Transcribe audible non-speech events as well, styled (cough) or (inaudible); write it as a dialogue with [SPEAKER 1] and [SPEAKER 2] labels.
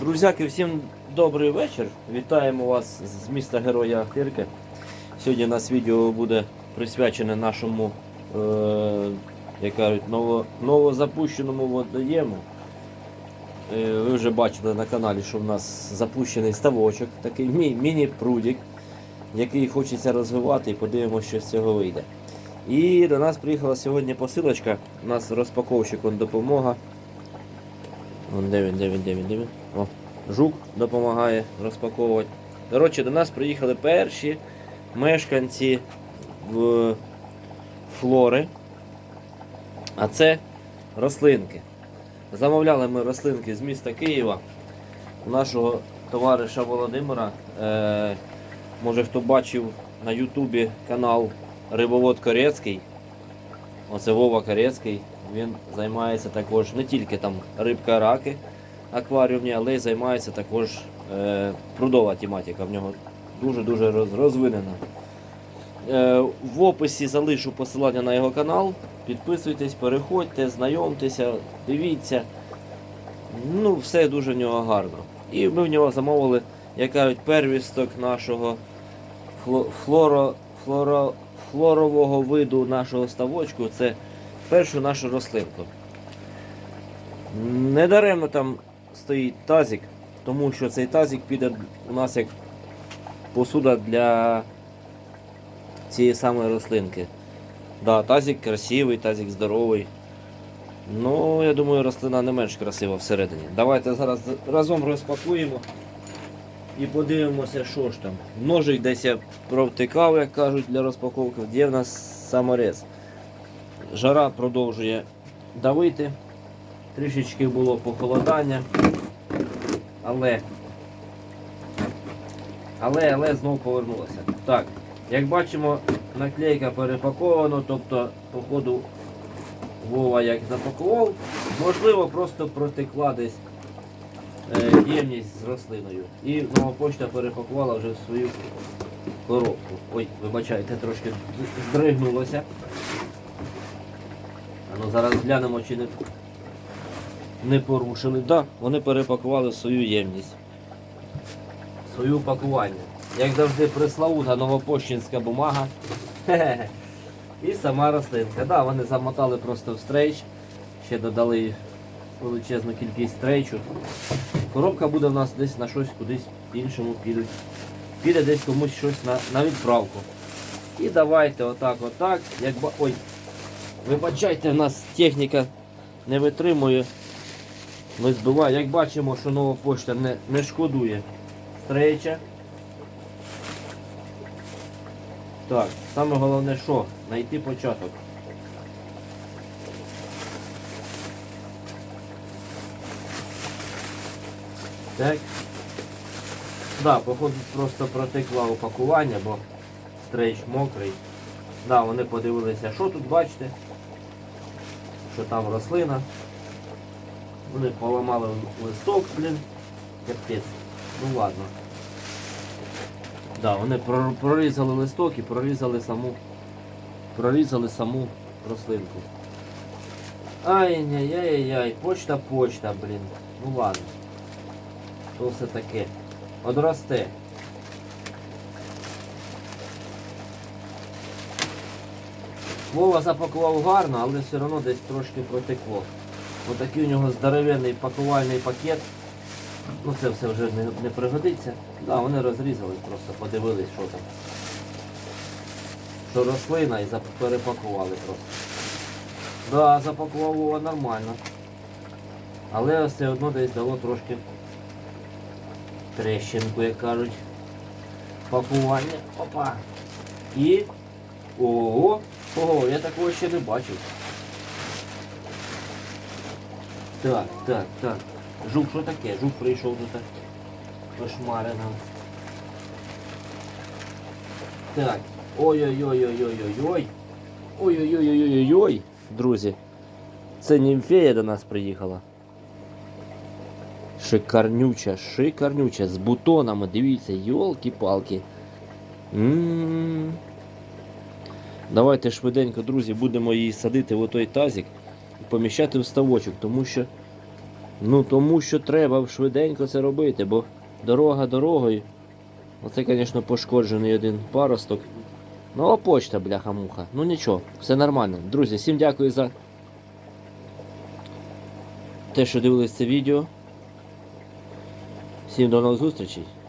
[SPEAKER 1] Друзяки, всім добрий вечір. Вітаємо вас з міста Героя Ахтирки. Сьогодні у нас відео буде присвячене нашому е, як кажуть, ново, новозапущеному водоєму. Е, ви вже бачили на каналі, що в нас запущений ставочок, такий мі- міні-прудік, який хочеться розвивати і подивимося, що з цього вийде. І до нас приїхала сьогодні посилочка. У нас розпаковщик он допомога. Де він, де він, де він, де він. О, жук допомагає розпаковувати. Коротше, до нас приїхали перші мешканці в флори. А це рослинки. Замовляли ми рослинки з міста Києва у нашого товариша Володимира. Е, може хто бачив на Ютубі канал Рибовод Корецький. Оце Вова Корецький. Він займається також не тільки там рибка раки акваріумні, але й займається також е, прудова тематика. В нього дуже-дуже розвинена. Е, в описі залишу посилання на його канал. Підписуйтесь, переходьте, знайомтеся, дивіться. Ну, все дуже в нього гарно. І ми в нього замовили, як кажуть, первісток нашого фло- флоро, флоро, флорового виду нашого ставочку. Це першу нашу рослинку. Недаремно там стоїть тазик, тому що цей тазик піде у нас як посуда для цієї самої рослинки. Да, тазик красивий, тазик здоровий. Ну, я думаю, рослина не менш красива всередині. Давайте зараз разом розпакуємо і подивимося, що ж там. Ножик десь я провтикав, як кажуть, для розпаковки. Де в нас саморез? Жара продовжує давити. Трішечки було похолодання. Але. Але, але знов повернулося. Так, як бачимо, наклейка перепакована, тобто, походу, Вова як запакував, можливо, просто протекла десь е, ємність з рослиною. І нова почта перепакувала вже в свою коробку. Ой, вибачайте, трошки здригнулося. Ну зараз глянемо, чи не, не порушили. Так, да, вони перепакували свою ємність. Своє упакування. Як завжди, приславута новопощинська бумага. (laughs) І сама рослинка. Да, вони замотали просто в стрейч, ще додали величезну кількість стрейчу. Коробка буде в нас десь на щось кудись іншому підуть. Піде десь комусь щось на, на відправку. І давайте отак, отак. Як. Ой, вибачайте, в нас техніка не витримує. Ми збиваємо. Як бачимо, що нова почта не, не шкодує стрейча. Так, саме головне що? Знайти початок. Так. Да, походу просто протекла упакування, бо стрейч мокрий. Да, вони подивилися, що тут бачите, що там рослина. Вони поламали листок, блін. Капець. Ну ладно. Да, вони прорізали листок і прорізали саму, прорізали саму рослинку. Ай-яй-яй-яй, почта, почта, блін. Ну ладно. То все таке. Одросте. Вова запакував гарно, але все одно десь трошки протекло. Отакий у нього здоровенний пакувальний пакет. Ну це все вже не, не пригодиться. Да, вони розрізали, просто подивились, що там. Що рослина і перепакували просто. Да, запакував Вова нормально. Але все одно десь дало трошки трещинку, як кажуть. Пакування. Опа. І. Ого! Ого, я такого ще не бачив. Так, так, так. Жук, що таке? Жук прийшов тут. Кошмари нам. Так. Ой-ой-ой-ой-ой-ой-ой. Ой-ой-ой-ой-ой-ой. Друзі. Це німфея до нас приїхала. Шикарнюча, шикарнюча, з бутонами, дивіться, йолки-палки. М. Давайте швиденько, друзі, будемо її садити в отой тазик і поміщати в ставочок, тому що Ну тому що треба швиденько це робити, бо дорога дорогою. Оце, звісно, пошкоджений один паросток. Ну, а почта, бляха-муха. Ну нічого, все нормально. Друзі, всім дякую за те, що дивились це відео. Всім до нових зустрічей.